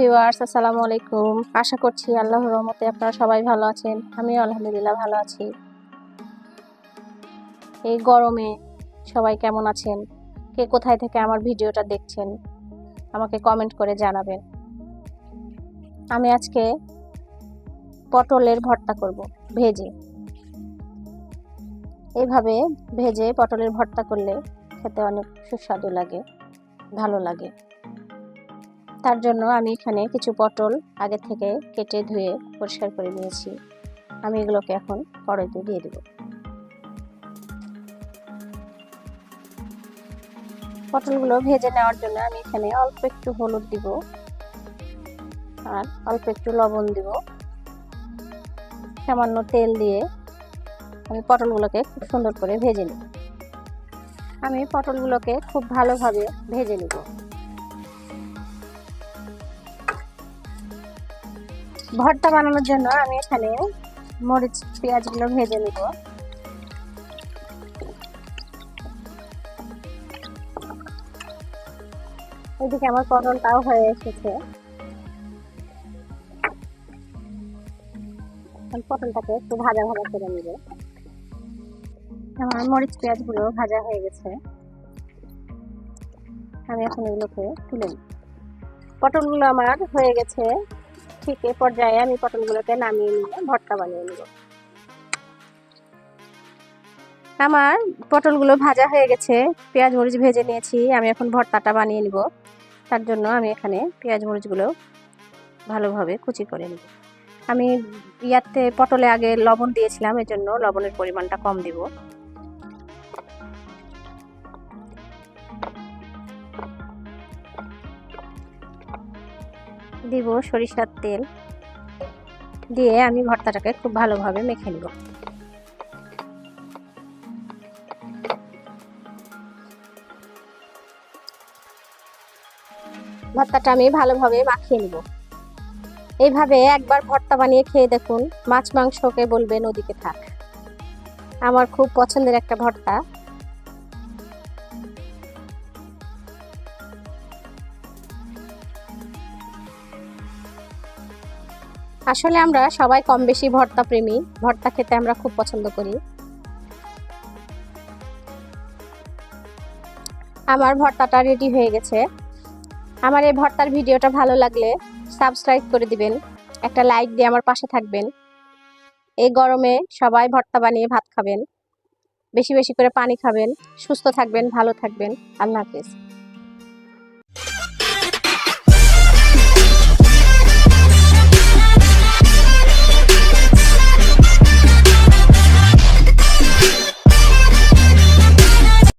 Viewers, আসসালামু আলাইকুম। আশা করছি আল্লাহর রহমতে আপনারা সবাই ভালো আছেন। আমি আলহামদুলিল্লাহ ভালো আছি। এই গরমে সবাই কেমন আছেন? কে কোথায় থেকে আমার ভিডিওটা দেখছেন? আমাকে কমেন্ট করে জানাবেন। আমি আজকে পটলের ভর্তা করব, ভেজে। এইভাবে ভেজে পটলের ভর্তা করলে খেতে অনেক সুস্বাদু লাগে, ভালো লাগে। তার জন্য আমি এখানে কিছু পটল আগে থেকে কেটে ধুয়ে পরিষ্কার করে নিয়েছি। আমি এগুলোকে এখন কড়াইতে দিয়ে দেব। পটলগুলো ভেজে নেওয়ার জন্য আমি এখানে অল্প একটু হলুদ দিব আর অল্প একটু লবণ দিব। সামান্য তেল দিয়ে আমি পটলগুলোকে খুব সুন্দর করে ভেজে নিব। আমি পটলগুলোকে খুব ভালোভাবে ভেজে নিব। ভর্তা বানানোর জন্য আমি এখানে মরিচ, পেঁয়াজগুলো ভেজে নিব। এদিকে আমার পটলটাও হয়ে এসেছে। পটলটাকে একটু ভাজা ভাজা করে নিব। আমার মরিচ, পেঁয়াজগুলো ভাজা হয়ে গেছে। আমি এখন এগুলোকে তুলে নিই পটলগুলো আমার হয়ে গেছে। ঠিক এ পর্যায়ে আমি পটলগুলোকে নামিয়ে নিয়ে ভর্তা বানিয়ে নেব। আমার পটলগুলো ভাজা হয়ে গেছে, পেঁয়াজ, মরিচ ভেজে নিয়েছি, আমি এখন ভর্তাটা বানিয়ে নিব। তার জন্য আমি এখানে পেঁয়াজ, মরিচগুলো ভালোভাবে কুচি করে নেব। আমি ইয়াতে পটলে আগে লবণ দিয়েছিলাম এর জন্য লবণের পরিমাণটা কম দিব। দিব সরিষার তেল দিয়ে আমি ভর্তাটাকে খুব ভালোভাবে মেখে নেব। ভর্তাটা আমি ভালোভাবে মাখিয়ে নেব। এইভাবে একবার ভর্তা বানিয়ে খেয়ে দেখুন, মাছ মাংসকে বলবে নদীকে থাক। আমার খুব পছন্দের একটা ভর্তা। আসলে আমরা সবাই কম বেশি ভর্তা প্রেমী। ভর্তা খেতে আমরা খুব পছন্দ করি। আমার ভর্তাটা রেডি হয়ে গেছে। আমার এই ভর্তার ভিডিওটা ভালো লাগলে সাবস্ক্রাইব করে দিবেন। একটা লাইক দিয়ে আমার পাশে থাকবেন। এই গরমে সবাই ভর্তা বানিয়ে ভাত খাবেন। বেশি বেশি করে পানি খাবেন। সুস্থ থাকবেন, ভালো থাকবেন। আল্লাহ হাফেজ।